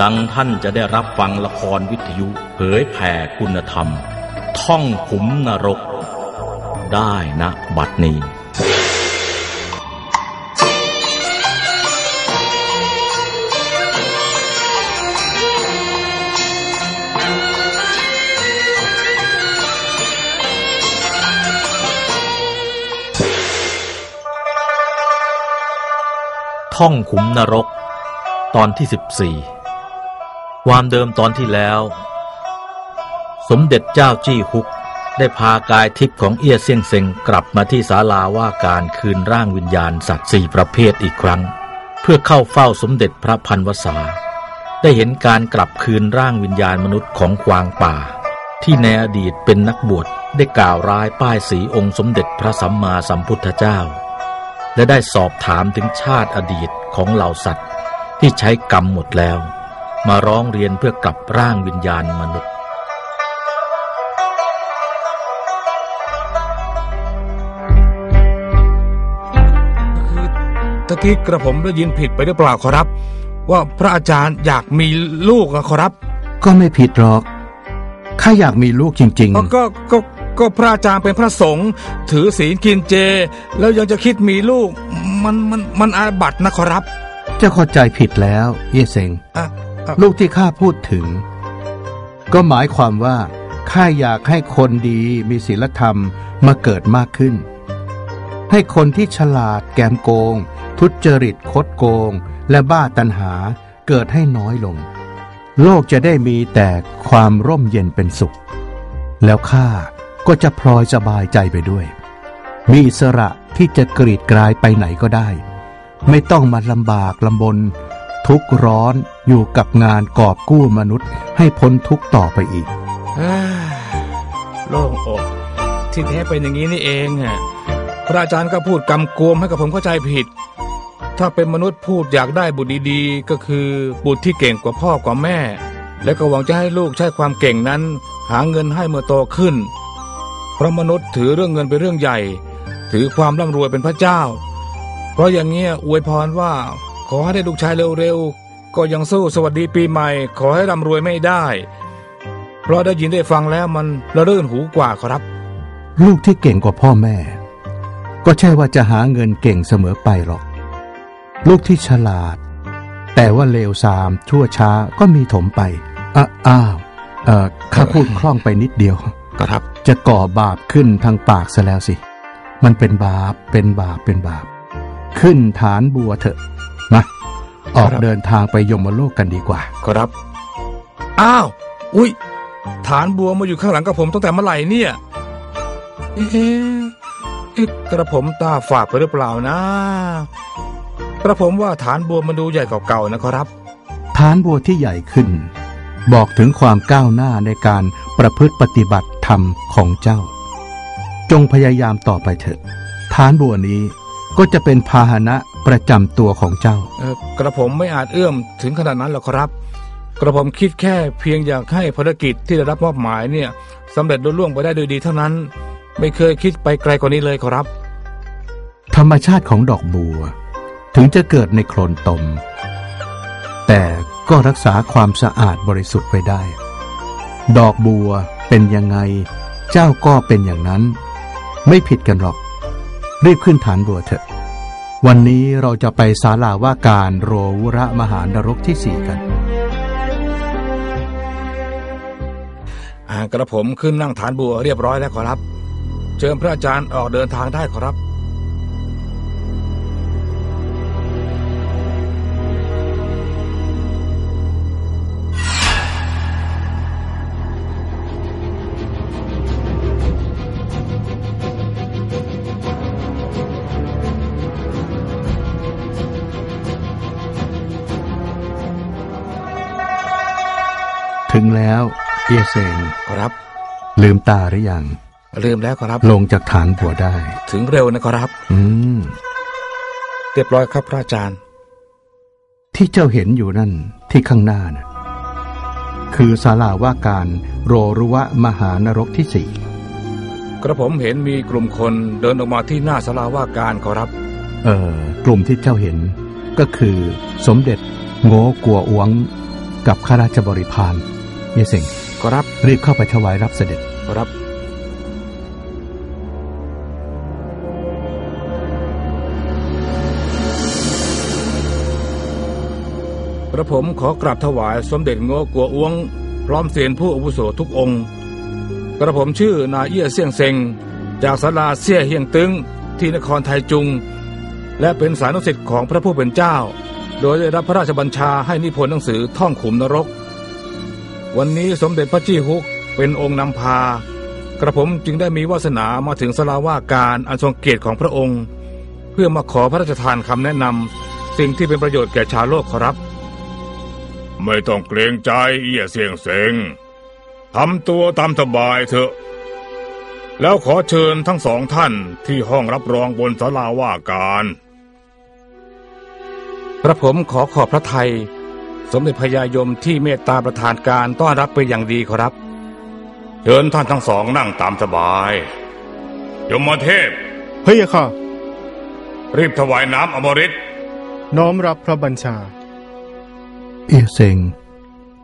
ดังท่านจะได้รับฟังละครวิทยุ เผยแผ่คุณธรรม ท่องขุมนรก ได้นะบัดนี้ท่องขุมนรก ตอนที่สิบสี่ ความเดิมตอนที่แล้ว สมเด็จเจ้าจี้ฮุก ได้พากายทิพย์ของเอี้ยเซียงเซ็งกลับมาที่ศาลาว่าการคืนร่างวิญญาณสัตว์สี่ประเภทอีกครั้ง เพื่อเข้าเฝ้าสมเด็จพระพันวษา ได้เห็นการกลับคืนร่างวิญญาณมนุษย์ของควางป่า ที่ในอดีตเป็นนักบวชได้กล่าวร้ายป้ายสีองค์สมเด็จพระสัมมาสัมพุทธเจ้า และได้สอบถามถึงชาติอดีตของเหล่าสัตว์ที่ใช้กรรมหมดแล้ว มาร้องเรียนเพื่อกลับร่างวิญญาณมนุษย์ คือตะกี้กระผมได้ยินผิดไปหรือเปล่าขอรับ ว่าพระอาจารย์อยากมีลูกอะขอรับ ก็ไม่ผิดหรอกข้าอยากมีลูกจริงก็ก็ก็ก็พระอาจารย์เป็นพระสงฆ์ถือศีลกินเจ แล้วยังจะคิดมีลูก มันมันมันอาบัตินะขอรับๆเจะเข้าใจผิดแล้ว เยเซงอะอะ ลูกที่ข้าพูดถึง ก็หมายความว่าข้าอยากให้คนดีมีศีลธรรมมาเกิดมากขึ้น ให้คนที่ฉลาดแกมโกง ทุจริตคดโกง และบ้าตัณหาเกิดให้น้อยลง โลกจะได้มีแต่ความร่มเย็นเป็นสุข แล้วข้าก็จะพลอยสบายใจไปด้วย มีอิสระที่จะกรีดกลายไปไหนก็ได้ ไม่ต้องมาลำบากลำบน ทุกข์ร้อนอยู่กับงานกอบกู้มนุษย์ให้พ้นทุกข์ต่อไปอีกโล่งอกที่แท้เป็นอย่างนี้นี่เองอะพระอาจารย์ก็พูดกำกวมให้กับผมเข้าใจผิด ถ้าเป็นมนุษย์พูดอยากได้บุตรดีๆ ก็คือบุตรที่เก่งกว่าพ่อกว่าแม่ และก็หวังจะให้ลูกใช้ความเก่งนั้น หาเงินให้เมื่อโตขึ้น เพราะมนุษย์ถือเรื่องเงินเป็นเรื่องใหญ่ ถือความร่ำรวยเป็นพระเจ้า เพราะอย่างเงี้ยอวยพรว่า ขอให้ได้ลูกชายเร็วๆ ก็ยังสู้สวัสดีปีใหม่ ขอให้ร่ำรวยไม่ได้ เพราะได้ยินได้ฟังแล้วมันระรื่นหูกว่าครับ ลูกที่เก่งกว่าพ่อแม่ ก็ใช่ว่าจะหาเงินเก่งเสมอไปหรอก ลูกที่ฉลาด แต่ว่าเลวทรามชั่วช้าก็มีถมไปอะอ้าวเอ่อข้าพูดคล่องไปนิดเดียวก็ครับ จะก่อบาปขึ้นทางปากซะแล้วสิ มันเป็นบาปเป็นบาปเป็นบาป ขึ้นฐานบัวเถอะมา ออกครับเดินทางไปยมโลกกันดีกว่า ครับ อ้าว อุ้ย ฐานบัวมาอยู่ข้างหลังกับผมตั้งแต่เมื่อไหร่เนี่ยเอ๊ะเอ๊ะกระผมตาฝาดไปหรือเปล่านะ กระผมว่าฐานบัวมันดูใหญ่กว่าเก่านะครับ ฐานบัวที่ใหญ่ขึ้น บอกถึงความก้าวหน้าในการประพฤติปฏิบัติธรรมของเจ้า จงพยายามต่อไปเถอะฐานบัวนี้ก็จะเป็นพาหนะ ประจำตัวของเจ้าเอ่อกระผมไม่อาจเอื้อมถึงขนาดนั้นหรอกครับ กระผมคิดแค่เพียงอยากให้ภารกิจที่ได้รับมอบหมายเนี่ยสำเร็จลุล่วงไปได้โดยดีเท่านั้น ไม่เคยคิดไปไกลกว่านี้เลยครับ ธรรมชาติของดอกบัว ถึงจะเกิดในโคลนตม แต่ก็รักษาความสะอาดบริสุทธิ์ไว้ได้ ดอกบัวเป็นยังไง เจ้าก็เป็นอย่างนั้น ไม่ผิดกันหรอก รีบขึ้นฐานบัวเถอะ วันนี้เราจะไปศาลาว่าการโรวระมหานรกที่สี่กันกระผมขึ้นนั่งฐานบัวเรียบร้อยแล้วขอรับ เชิญพระอาจารย์ออกเดินทางได้ขอรับ แล้วเอียเซงขอรับ ลืมตาหรือยังลืมแล้วขอรับ ลงจากฐานบัวได้ ถึงเร็วนะขอรับ อืมเรียบร้อยครับพระอาจารย์ ที่เจ้าเห็นอยู่นั่นที่ข้างหน้านะคือศาลาว่าการโรรุวะมหานรกที่สี่กระผมเห็นมีกลุ่มคนเดินออกมาที่หน้าศาลาว่าการขอรับ เออกลุ่มที่เจ้าเห็นก็คือสมเด็จโง่กัวอวงกับข้าราชบริพารเยเซงขอรับรีบเข้าไปถวายรับเสด็จขอรับกระผมขอกราบถวายสมเด็จโง่กัวอ้วง พร้อมเสียนผู้อาวุโสทุกองค์ กระผมชื่อนายเอี้ยเสี่ยงเซงจากศาลาเสี่ยเฮียงตึงที่นครไทยจุง และเป็นสานุสิทธิ์ของพระผู้เป็นเจ้า โดยได้รับพระราชบัญชาให้นิพนธ์หนังสือท่องขุมนรก วันนี้สมเด็จพระจี้ฮุกเป็นองค์นำพา กระผมจึงได้มีวาสนามาถึงสลาว่าการอันทรงเกียรติของพระองค์ เพื่อมาขอพระราชทานคำแนะนำสิ่งที่เป็นประโยชน์แก่ชาวโลกขอรับ ไม่ต้องเกรงใจเอียเสียงเสงทำตัวตามสบายเถอะ แล้วขอเชิญทั้งสองท่านที่ห้องรับรองบนศาลาว่าการ กระผมขอขอบพระทัย สมเด็จพญายมที่เมตตาประทานการต้อนรับเป็นอย่างดีขอรับ เชิญท่านทั้งสองนั่งตามสบาย ยมเทพเฮ้ยค่ะ รีบถวายน้ำอมฤตน้อมรับพระบัญชา เอียเซง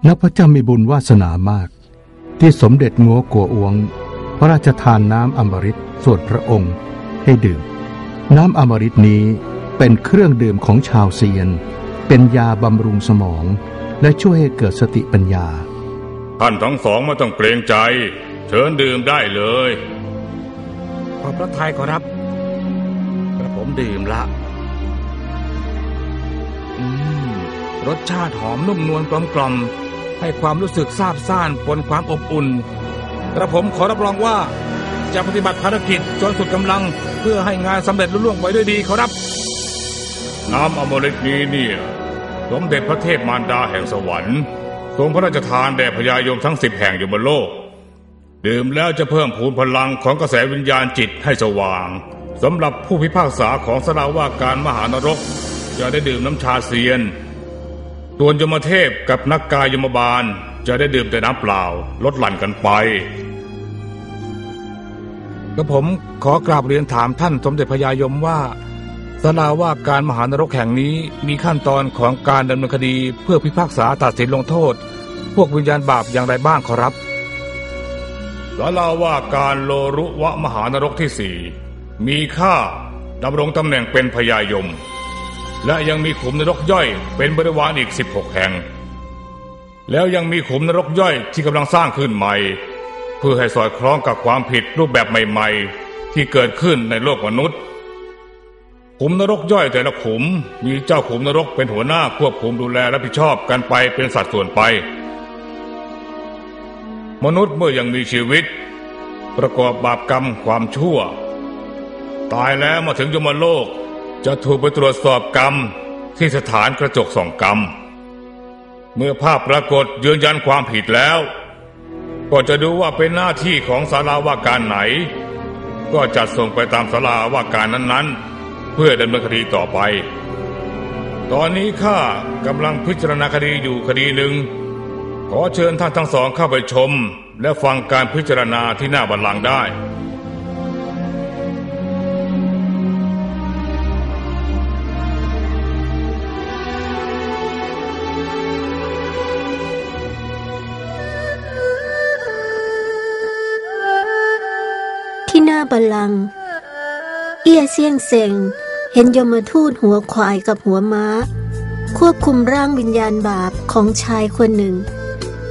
นับพระเจ้ามีบุญวาสนามาก ที่สมเด็จงัวกัวอวง พระราชทานน้ำอมฤตส่วนพระองค์ให้ดื่ม น้ำอมฤตนี้เป็นเครื่องดื่มของชาวเซียน เป็นยาบำรุงสมอง และช่วยให้เกิดสติปัญญา ท่านทั้งสองไม่ต้องเกรงใจ เชิญดื่มได้เลย ขอบพระทัยขอรับกระผมดื่มละ อืม รสชาติหอมนุ่มนวลกลมกล่อมให้ความรู้สึกซาบซ่านปนความอบอุ่น กระผมขอรับรองว่าจะปฏิบัติภารกิจจนสุดกำลังเพื่อให้งานสำเร็จลุล่วงไปด้วยดีขอรับ น้ำอมฤตนี้เนี่ยสมเด็จพระเทพมารดาแห่งสวรรค์ทรงพระราชทานแด่พญายมทั้งสิบแห่งอยู่บนโลก ดื่มแล้วจะเพิ่มพูนพลังของกระแสวิญญาณจิตให้สว่างสำหรับผู้พิพากษาของสราว่าการมหานรกจะได้ดื่มน้ำชาเซียนส่วนยมเทพกับนักกายยมบาลจะได้ดื่มแต่น้ำเปล่าลดหลั่นกันไปกระผมขอกราบเรียนถามท่านสมเด็จพญายมว่า สลาว่าการมหานรกแห่งนี้มีขั้นตอนของการดำเนินคดีเพื่อพิพากษาตัดสินลงโทษ พวกวิญญาณบาปอย่างไรบ้างขอรับสาราว่าการโลรุวะมหานรกที่สี่มีค่าดำรงตำแหน่งเป็นพญายม และยังมีขุมนรกย่อยเป็นบริวารอีก 16 แห่ง แล้วยังมีขุมนรกย่อยที่กำลังสร้างขึ้นใหม่ เพื่อให้สอดคล้องกับความผิดรูปแบบใหม่ ๆ ที่เกิดขึ้นในโลกมนุษย์ ขุมนรกย่อยแต่ละขุม มีเจ้าขุมนรกเป็นหัวหน้าควบคุมดูแลรับผิดชอบกันไปเป็นสัดส่วนไป มนุษย์เมื่อยังมีชีวิต ประกอบบาปกรรมความชั่ว ตายแล้วมาถึงยมโลก จะถูกไปตรวจสอบกรรมที่สถานกระจกส่องกรรม เมื่อภาพปรากฏยืนยันความผิดแล้ว ก็จะดูว่าเป็นหน้าที่ของศาลาว่าการไหน ก็จัดส่งไปตามศาลาว่าการนั้นๆ เพื่อดำเนินคดีต่อไป ตอนนี้ข้ากำลังพิจารณาคดีอยู่คดีหนึ่ง ขอเชิญท่านทั้งสองเข้าไปชม และฟังการพิจารณาที่หน้าบัลลังก์ได้ที่หน้าบัลลังก์เอี้ยเซียงเซง เห็นยมทูตหัวควายกับหัวม้า ควบคุมร่างวิญญาณบาปของชายคนหนึ่ง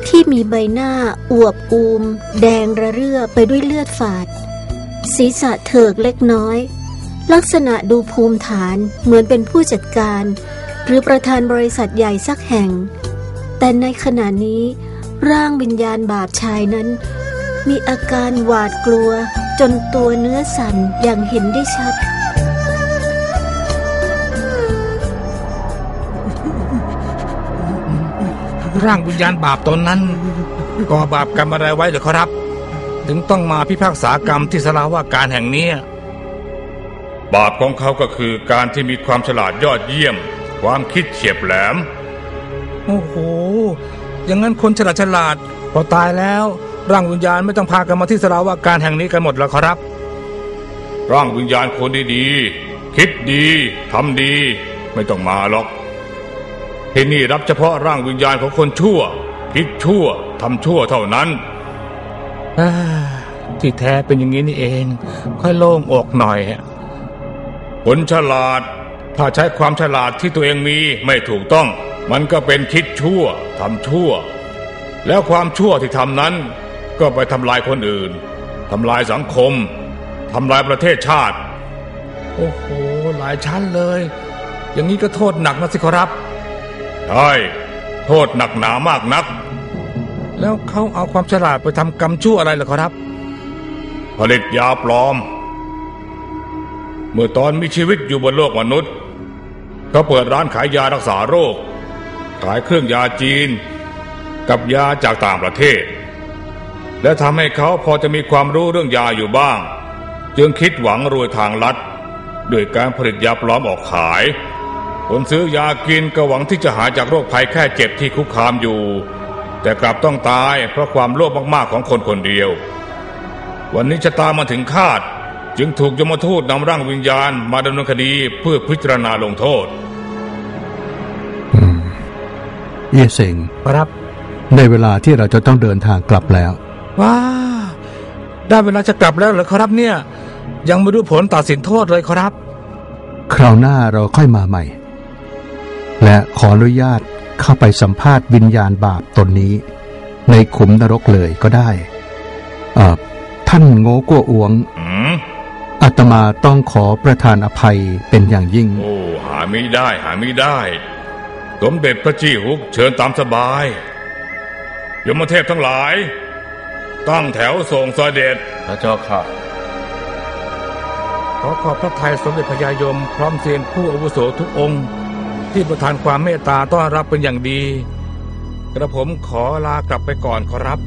ที่มีใบหน้าอวบอูม แดงระเรื่อไปด้วยเลือดฝาด ศีรษะเถิกเล็กน้อย ลักษณะดูภูมิฐานเหมือนเป็นผู้จัดการ หรือประธานบริษัทใหญ่สักแห่ง แต่ในขณะนี้ร่างวิญญาณบาปชายนั้น มีอาการหวาดกลัวจนตัวเนื้อสั่นอย่างเห็นได้ชัด ร่างวิญญาณบาปตนนั้นก่อบาปกรรมอะไรไว้เหรือครับ ถึงต้องมาพิพากษากรรมที่สลาว่าการแห่งนี้ บาปของเขาก็คือการที่มีความฉลาดยอดเยี่ยม ความคิดเฉียบแหลม โอ้โห อย่างนั้นคนฉลาดฉลาดพอตายแล้ว ร่างวิญญาณไม่ต้องพากันมาที่สลาว่าการแห่งนี้กันหมดแล้วครับ ร่างวิญญาณคนดีๆคิดดีทำดี ไม่ต้องมาหรอก ที่นี่รับเฉพาะร่างวิญญาณของคนชั่ว คิดชั่วทำชั่วเท่านั้นอ่าที่แท้เป็นอย่างนี้นี่เอง ค่อยโล่งอกหน่อยคนฉลาด ถ้าใช้ความฉลาดที่ตัวเองมีไม่ถูกต้อง มันก็เป็นคิดชั่วทำชั่ว แล้วความชั่วที่ทำนั้น ก็ไปทำลายคนอื่นทำลายสังคมทำลายประเทศชาติ โอ้โห หลายชั้นเลย อย่างนี้ก็โทษหนักนะสิครับใช่ โทษหนักหนามากนัก แล้วเขาเอาความฉลาดไปทำกรรมชั่วอะไรเหรอครับ ผลิตยาปลอม เมื่อตอนมีชีวิตอยู่บนโลกมนุษย์เขาเปิดร้านขายยารักษาโรค ขายเครื่องยาจีน กับยาจากต่างประเทศ และทำให้เขาพอจะมีความรู้เรื่องยาอยู่บ้าง จึงคิดหวังรวยทางลัดด้วยการผลิตยาปลอมออกขาย คนซื้อยากินก็หวังที่จะหายจากโรคภัยแค่เจ็บที่คุกคามอยู่ แต่กลับต้องตายเพราะความโลภมากๆของคนคนเดียว วันนี้ชะตามาถึงคาด จึงถูกยมทูตนำร่างวิญญาณมาดำเนินคดีเพื่อพิจารณาลงโทษเอียเซงครับ ในเวลาที่เราจะต้องเดินทางกลับแล้ว ว้า ได้เวลาจะกลับแล้วเหรอครับเนี่ย ยังไม่รู้ผลตัดสินโทษเลยครับ คราวหน้าเราค่อยมาใหม่ และขออนุญาตเข้าไปสัมภาษณ์วิญญาณบาปตนนี้ ในขุมนรกเลยก็ได้เอ่อท่านโง่กัวอวงอืมอาตมาต้องขอประทานอภัยเป็นอย่างยิ่ง โอ้หาไม่ได้หาไม่ได้ สมเด็จพระจี้ฮุกเชิญตามสบายยมเทพทั้งหลาย ตั้งแถวส่งเสด็จพระเจ้าค่ะ ขอขอบพระทัยสมเด็จพระยายมพร้อมเซียนผู้อาวุโสทุกองค์ ที่ประทานความเมตตาต้อนรับเป็นอย่างดี กระผมขอลากลับไปก่อนขอรับ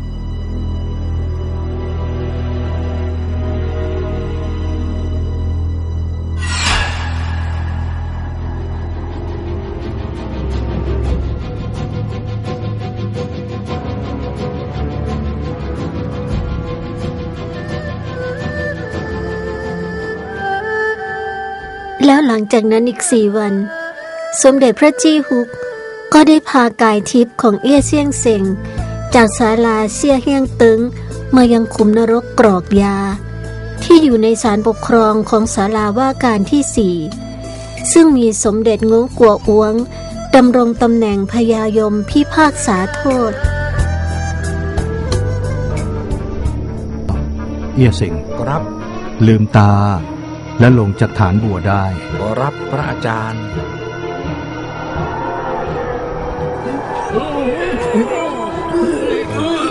แล้วหลังจากนั้นอีกสี่วัน สมเด็จพระจี้ฮุก ก็ได้พากายทิพย์ของเอี้ยเซียงเซ็งจากศาลาเซี่ยเฮียงตึงมายังขุมนรกกรอกยา ที่อยู่ในศาลปกครองของศาลาว่าการที่สี่ซึ่งมีสมเด็จงงกัวอ้วงดำรงตำแหน่งพญายมพิพากษาโทษ เอียเซงครับ ลืมตา และลงจากฐานบัวได้ ขอรับพระอาจารย์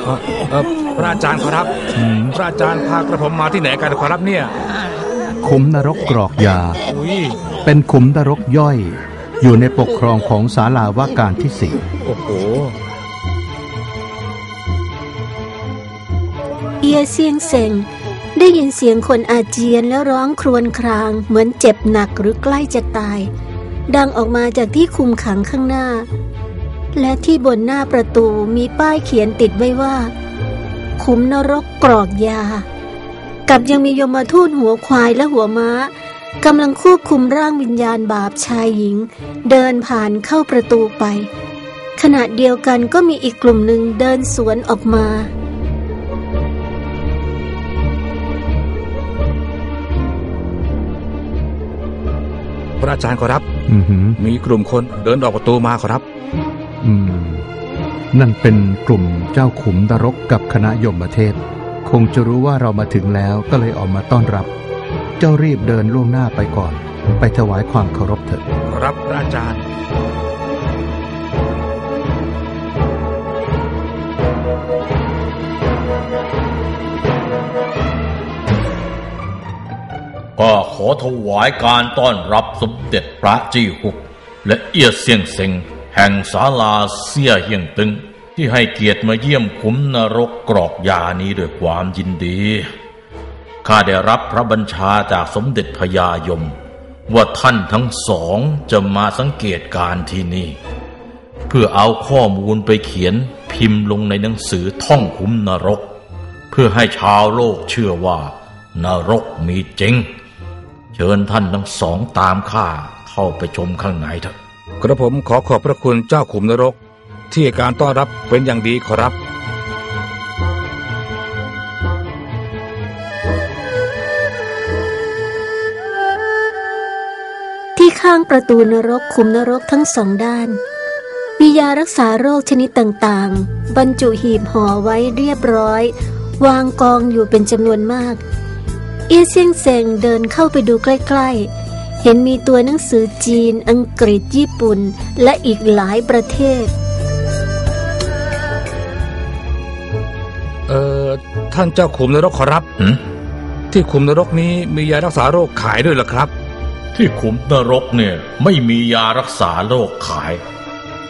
เอ่อเอ่อพระอาจารย์ขอรับ พระอาจารย์พากระผมมาที่ไหนกันขอรับเนี่ยขุมนรกกรอกยา อุ้ยเป็นขุมนรกย่อย อยู่ในปกครองของศาลาว่าการที่สี่โอ้โหเอียเซียงเซ็งได้ยินเสียงคนอาเจียนแล้วร้องครวญคราง เหมือนเจ็บหนักหรือใกล้จะตาย ดังออกมาจากที่คุมขังข้างหน้า และที่บนหน้าประตูมีป้ายเขียนติดไว้ว่า ขุมนรกกรอกยา กับยังมียมทูตหัวควายและหัวม้ากำลังควบคุมร่างวิญญาณบาปชายหญิง เดินผ่านเข้าประตูไป ขณะเดียวกันก็มีอีกกลุ่มหนึ่งเดินสวนออกมา พระอาจารย์ขอรับอือหือมีกลุ่มคนเดินออกประตูมาขอรับอืม นั่นเป็นกลุ่มเจ้าขุมนรกกับคณะยมเทพ คงจะรู้ว่าเรามาถึงแล้วก็เลยออกมาต้อนรับ เจ้ารีบเดินล่วงหน้าไปก่อน ไปถวายความเคารพเถิดขอรับพระอาจารย์ก็ขอถวายการต้อนรับสมเด็จพระจี้หุก และเอี้ยเซียงเซ็ง แห่งศาลาเสียเฮียงตึง ที่ให้เกียรติมาเยี่ยมขุมนรกกรอกยานี้ด้วยความยินดี ข้าได้รับพระบัญชาจากสมเด็จพญายม ว่าท่านทั้งสองจะมาสังเกตการที่นี่ เพื่อเอาข้อมูลไปเขียนพิมพ์ลงในหนังสือท่องขุมนรก เพื่อให้ชาวโลกเชื่อว่า นรกมีจริง เชิญท่านทั้งสองตามข้าเข้าไปชมข้างในเถอะ กระผมขอขอบพระคุณเจ้าขุมนรก ที่การต้อนรับเป็นอย่างดีขอรับ ที่ข้างประตูนรกคุมนรกทั้งสองด้าน มียารักษาโรคชนิดต่างๆ บรรจุหีบห่อไว้เรียบร้อย วางกองอยู่เป็นจำนวนมาก เอียเซียงเซงเดินเข้าไปดูใกล้ ๆ เห็นมีตัวหนังสือจีน อังกฤษญี่ปุ่น และอีกหลายประเทศ เอ่อ ท่านเจ้าขุมนรกขอรับหืมที่ขุมนรกนี้มียารักษาโรคขายด้วยเหรอครับ ที่ขุมนรกเนี่ยไม่มียารักษาโรคขาย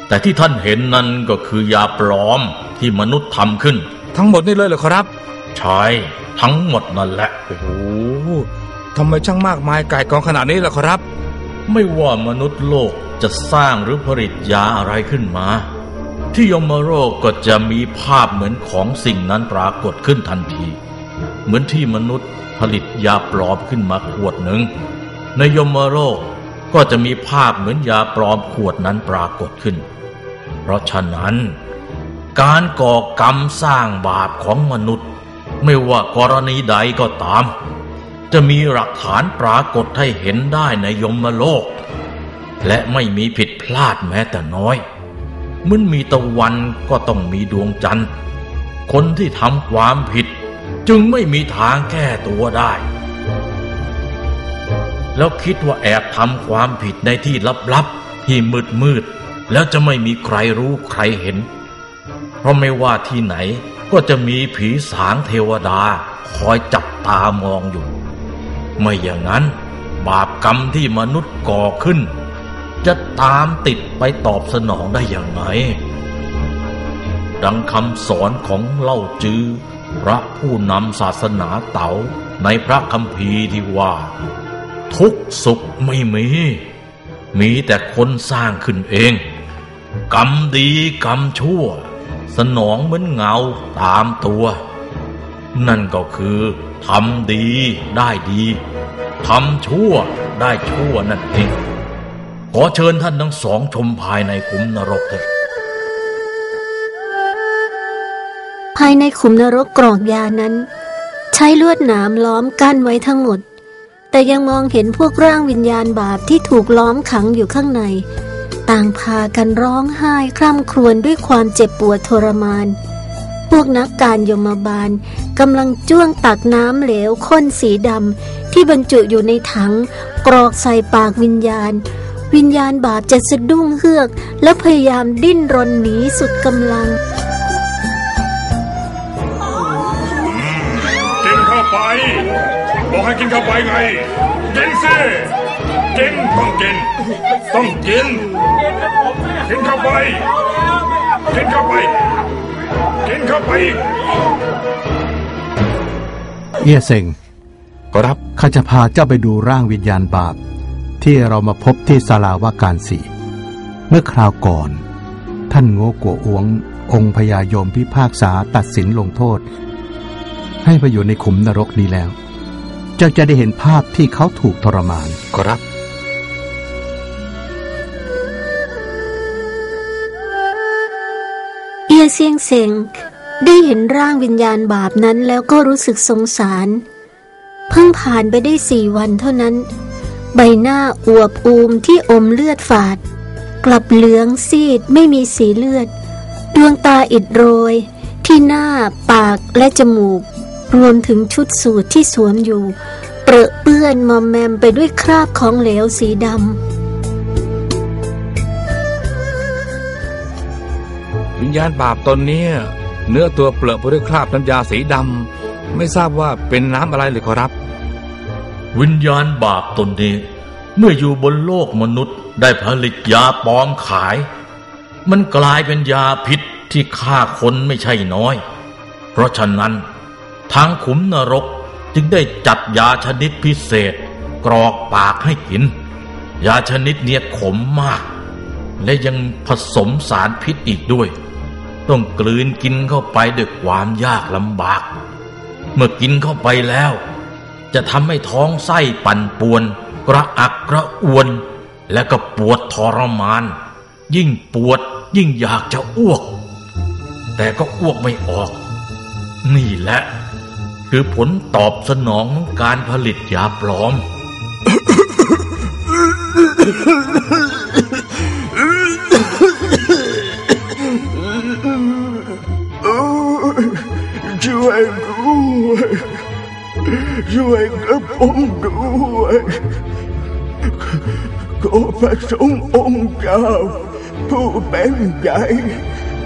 แต่ที่ท่านเห็นนั้นก็คือยาปลอมที่มนุษย์ทำขึ้น ทั้งหมดนี่เลยเหรอขอรับ ใช่ ทั้งหมดนั่นแหละ โอ้โห ทำไมช่างมากมายก่ายกองขนาดนี้ล่ะขอรับ ไม่ว่ามนุษย์โลกจะสร้างหรือผลิตยาอะไรขึ้นมา ที่ยมโรคก็จะมีภาพเหมือนของสิ่งนั้นปรากฏขึ้นทันที เหมือนที่มนุษย์ผลิตยาปลอมขึ้นมาขวดหนึ่งในยมโรคก็จะมีภาพเหมือนยาปลอมขวดนั้นปรากฏขึ้น เพราะฉะนั้น การก่อกรรมสร้างบาปของมนุษย์ ไม่ว่ากรณีใดก็ตาม จะมีหลักฐานปรากฏให้เห็นได้ในยมโลก และไม่มีผิดพลาดแม้แต่น้อยมันมีตะวันก็ต้องมีดวงจันทร์ คนที่ทำความผิด จึงไม่มีทางแก้ตัวได้ แล้วคิดว่าแอบทำความผิดในที่ลับๆ ที่มืดๆแล้วจะไม่มีใครรู้ใครเห็น เพราะไม่ว่าที่ไหนก็จะมีผีสางเทวดาคอยจับตามองอยู่ ไม่อย่างนั้น บาปกรรมที่มนุษย์ก่อขึ้น จะตามติดไปตอบสนองได้อย่างไรดังคำสอนของเล่าจือ พระผู้นำศาสนาเต๋าในพระคัมภีร์ที่ว่า ทุกสุขไม่มี มีแต่คนสร้างขึ้นเอง กรรมดีกรรมชั่ว สนองเหมือนเงาตามตัว นั่นก็คือ ทำดีได้ดีทำชั่วได้ชั่วนั่นเอง ขอเชิญท่านทั้งสองชมภายในขุมนรกเถิดภายในขุมนรกกรอกยานั้น ใช้ลวดหนามล้อมกั้นไว้ทั้งหมด แต่ยังมองเห็นพวกร่างวิญญาณบาปที่ถูกล้อมขังอยู่ข้างใน ต่างพากันร้องไห้คร่ำครวญด้วยความเจ็บปวดทรมาน พวกนักการยมบาลกำลังจ้วงตักน้ำเหลวข้นสีดำที่บรรจุอยู่ในถัง กรอกใส่ปากวิญญาณ วิญญาณบาปจะสะดุ้งเฮือก และพยายามดิ้นรนหนีสุดกำลัง กินเข้าไป บอกให้กินเข้าไปไงกินสิกินต้องกิน ต้องกินกินเข้าไปกินเข้าไป กินเข้าไปอีกเอี้ยเซ็งขอรับข้าจะพาเจ้าไปดูร่างวิญญาณบาป ที่เรามาพบที่ศาลาวาการสีเมื่อคราวก่อน ท่านโง่กัวอ้วง องค์พญายมพิพากษาตัดสินลงโทษ ให้ไปอยู่ในขุมนรกนี้แล้ว เจ้าจะได้เห็นภาพที่เขาถูกทรมาน ขอรับ เอียเซียงเซงได้เห็นร่างวิญญาณบาปนั้นแล้วก็รู้สึกสงสาร เพิ่งผ่านไปได้สี่วันเท่านั้น ใบหน้าอวบอูมที่อมเลือดฝาด กลับเหลืองซีดไม่มีสีเลือด ดวงตาอิดโรย ที่หน้าปากและจมูก รวมถึงชุดสูทที่สวมอยู่ เปรอะเปื้อนมอมแมมไปด้วยคราบของเหลวสีดำ ญาณบาปตนเนี้ยเนื้อตัวเปลือะไปด้วยคราบน้ำยาสีดำไม่ทราบว่าเป็นน้ำอะไรเลยขอรับ วิญญาณบาปตนนี้ เมื่ออยู่บนโลกมนุษย์ได้ผลิตยาปลอมขาย มันกลายเป็นยาพิษที่ฆ่าคนไม่ใช่น้อย เพราะฉะนั้น ทางขุมนรกจึงได้จัดยาชนิดพิเศษ กรอกปากให้กิน ยาชนิดเนี้ยขมมาก และยังผสมสารพิษอีกด้วย ต้องกลืนกินเข้าไปด้วยความยากลำบาก เมื่อกินเข้าไปแล้ว จะทำให้ท้องไส้ปั่นป่วน กระอักกระอวน และก็ปวดทรมาน ยิ่งปวดยิ่งอยากจะอ้วก แต่ก็อ้วกไม่ออก นี่แหละ คือผลตอบสนองของการผลิตยาปลอม วยกระผมด้วยขอพระสงฆ์องค์เจ้าผู้เป็นใหญ่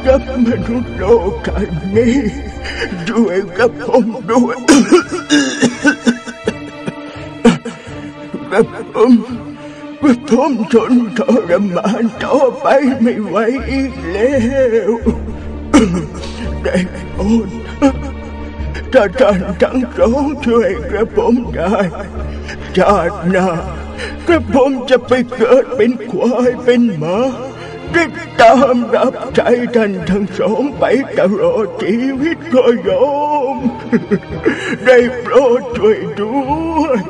กับม ถ้าท่านทั้งสองช่วยกระผมได้ชาติหน้ากระผมจะไปเกิดเป็นควายเป็นหมาติดตามรับใช้ท่านทั้งสองไปตลอดชีวิตก็ยอม ได้โปรดช่วยด้วย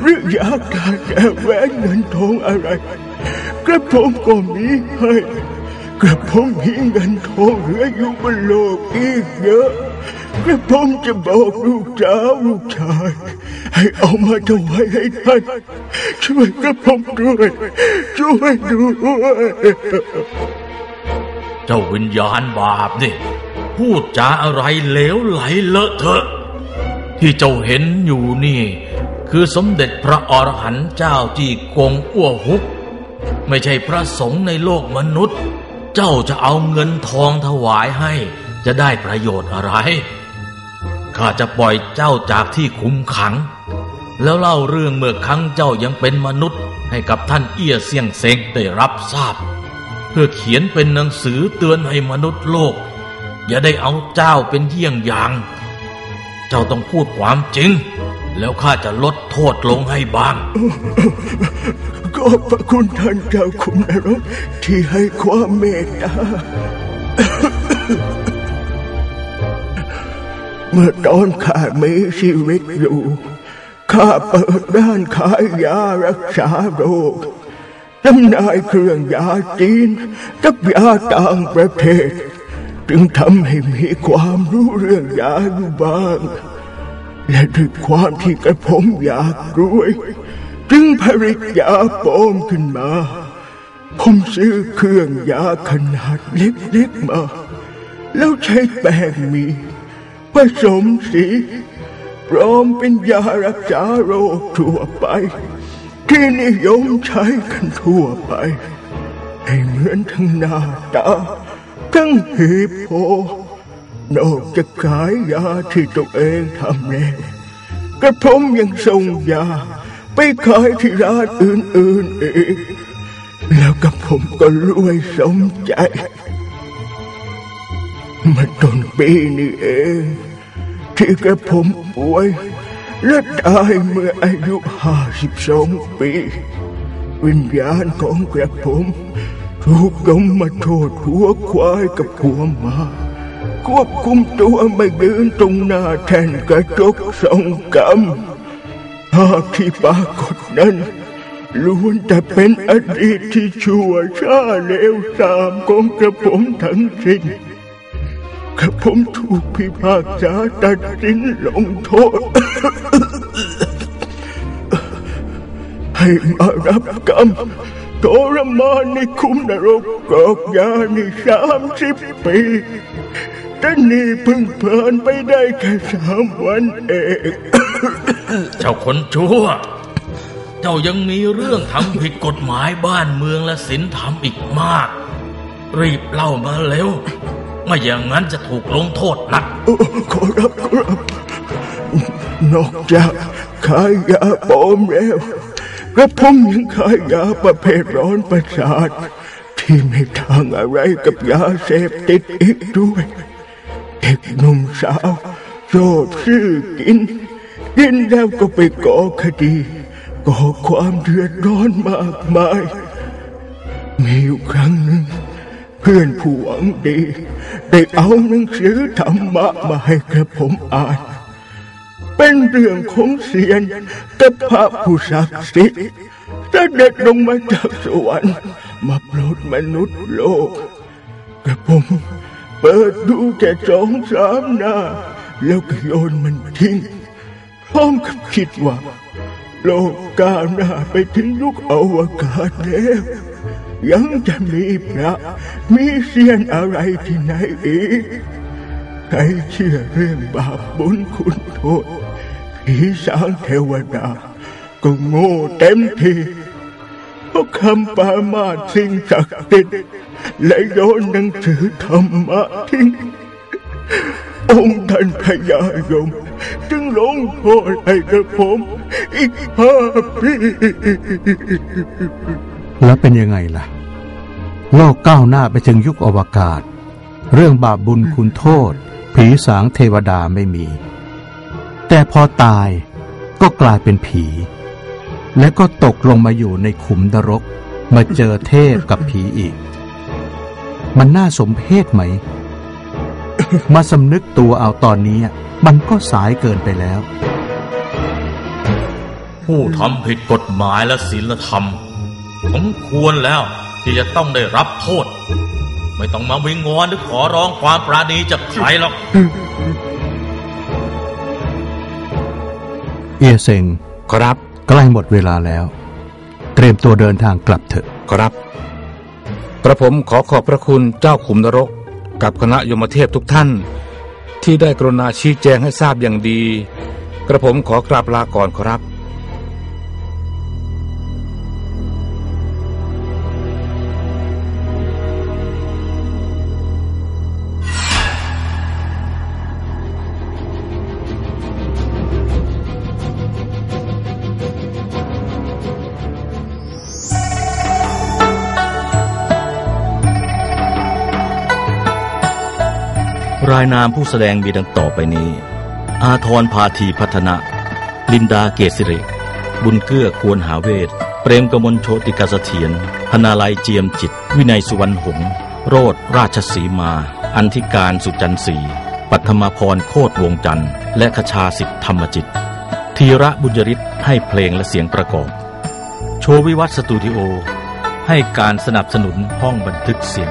หรืออยากได้แต่แหวนเงินทองอะไร กระผมก็มีให้ กระผมมีเงินทองเหลืออยู่บนโลกอีกเยอะ กระผมจะบอกลูกสาวลูกชาย ให้เอามาถวายให้ท่านช่วยกระผมด้วย ช่วยด้วยเจ้าวิญญาณบาปนี่พูดจาอะไรเหลวไหลเลอะเทอะที่เจ้าเห็นอยู่นี่ คือสมเด็จพระอรหันต์เจ้าจีกงอ้วฮุก ไม่ใช่พระสงฆ์ในโลกมนุษย์ เจ้าจะเอาเงินทองถวายให้จะได้ประโยชน์อะไร ข้าจะปล่อยเจ้าจากที่คุมขัง แล้วเล่าเรื่องเมื่อครั้งเจ้ายังเป็นมนุษย์ ให้กับท่านเอี้ยเสี่ยงเซงได้รับทราบ เพื่อเขียนเป็นหนังสือเตือนให้มนุษย์โลก อย่าได้เอาเจ้าเป็นเยี่ยงอย่าง เจ้าต้องพูดความจริง แล้วข้าจะลดโทษลงให้บ้างขอบพระคุณท่านเจ้าคุณนรกที่ให้ความเมตตา เมื่อตอนข้ามีชีวิตอยู่ ข้าเปิดร้านขายยารักษาโรคจำหน่ายเครื่องยาจีนกับยาต่างประเทศ จึงทำให้มีความรู้เรื่องยาอยู่บ้าง และด้วยความที่กระผมอยากรวย จึงผลิตยาปลอมขึ้นมา ผมซื้อเครื่องยาขนาดเล็กๆมา แล้วใช้แป้งมี ผสมสีปลอมเป็นยารักษาโรคทั่วไป ที่นิยมใช้กันทั่วไปให้เหมือนทั้งหน้าตาทั้งหีบโพนอกจากขายยาที่ตัวเองทำแล้วกระผมยังส่งยา ไปขายที่ร้านอื่นๆอีกแล้วกับผมก็รวยสมใจ มื่อต้นปีนี้เอง ที่กระผมป่วยและตายเมื่ออายุห้าสิบสองปี วิญญาณของกระผมถูกยมมาโทษหัวควายกับหัวหมาควบคุมตัวไม่ยืนตรงหน้าแทนกระจกสองกำภาพที่ปรากฏนั้นล้วนแต่เป็นอดีตที่ชั่วช้าเลวทรามของกระผมทั้งสิ้น กระผมถูกพิพากษาตัดสินลงโทษ ให้มารับกรรมทรมานในคุมนรกกรอกยาในสามสิบปีแต่นี่เพิ่งผ่านไปได้แค่สามวันเองเจ้าคนชั่ว เจ้ายังมีเรื่องทำผิดกฎหมายบ้านเมืองและศีลธรรมอีกมาก รีบเล่ามาเร็ว ไม่อย่างนั้นจะถูกลงโทษหนักโอ้ขอรับขอรับนอกจากขายยาปลอมแล้วกระผมยังขายยาประเภทร้อนประสาทที่ไม่ทางอะไรกับยาเสพติดอีกด้วย เด็กหนุ่มสาวชอบซื้อกิน กินแล้วก็ไปก่อคดีก่อความเดือดร้อนมากมาย มีอยู่ครั้งหนึ่ง พื่อนผู้หวังดี ได้เอาหนังสือธรรมะมาให้กระผมอ่าน เป็นเรื่องของเสียนกับพระผู้ศักดิ์สิทธิ์เสด็จลงมาจากสวรรค์มาโปรดมนุษย์โลก กระผมเปิดดูแค่สองสามหน้า แล้วก็โยนมันทิ้ง พร้อมกับคิดว่า โลกก้าวหน้าไปถึงยุคอวกาศแล้ว ยังจะมีพระมีเสียนอะไรที่ไหนอีกใครเชื่อเรื่องบาปบุญคุณโทษผีสางเทวดา ก็โง่เต็มทีเพราะคำปรามาสสิ่งศักดิ์สิทธิ์และโยนหนังสือธรรมะทิ้งองค์ท่านพญายมจึงลงโทษให้กับผมอีกห้าปี แล้วเป็นยังไงล่ะ โลกก้าวหน้าไปถึงยุคอวกาศ เรื่องบาปบุญคุณโทษ ผีสางเทวดาไม่มี แต่พอตายก็กลายเป็นผี และก็ตกลงมาอยู่ในขุมนรก มาเจอเทพกับผีอีก มันน่าสมเพชไหม มาสำนึกตัวเอาตอนนี้มันก็สายเกินไปแล้ว ผู้ทำผิดกฎหมายและศีลธรรม สมควรแล้วที่จะต้องได้รับโทษ ไม่ต้องมาวิงวอนหรือขอร้องความปราณีจากใครหรอก เอียเซงครับใกล้หมดเวลาแล้ว เตรียมตัวเดินทางกลับเถอะครับ กระผมขอขอบพระคุณเจ้าขุมนรก กับคณะยมเทพทุกท่าน ที่ได้กรุณาชี้แจงให้ทราบอย่างดี กระผมขอกราบลาก่อนครับายนามผู้แสดงมีดังต่อไปนี้ อาทรพาธีพัฒนะ ลินดาเกษริบุญเกื้อควรหาเวท เปรมกมลโชติกาเสถียรพนาลัยเจียมจิต วินัยสุวรรณหงโรดราชสีมา อันธิการสุจันทร์ศรีปัทมาพรโคตรวงจันทร์ และขชาสิทธิธรรมจิต ธีระบุญยริศให้เพลงและเสียงประกอบ โชววิวัฒสตูดิโอ ให้การสนับสนุนห้องบันทึกเสียง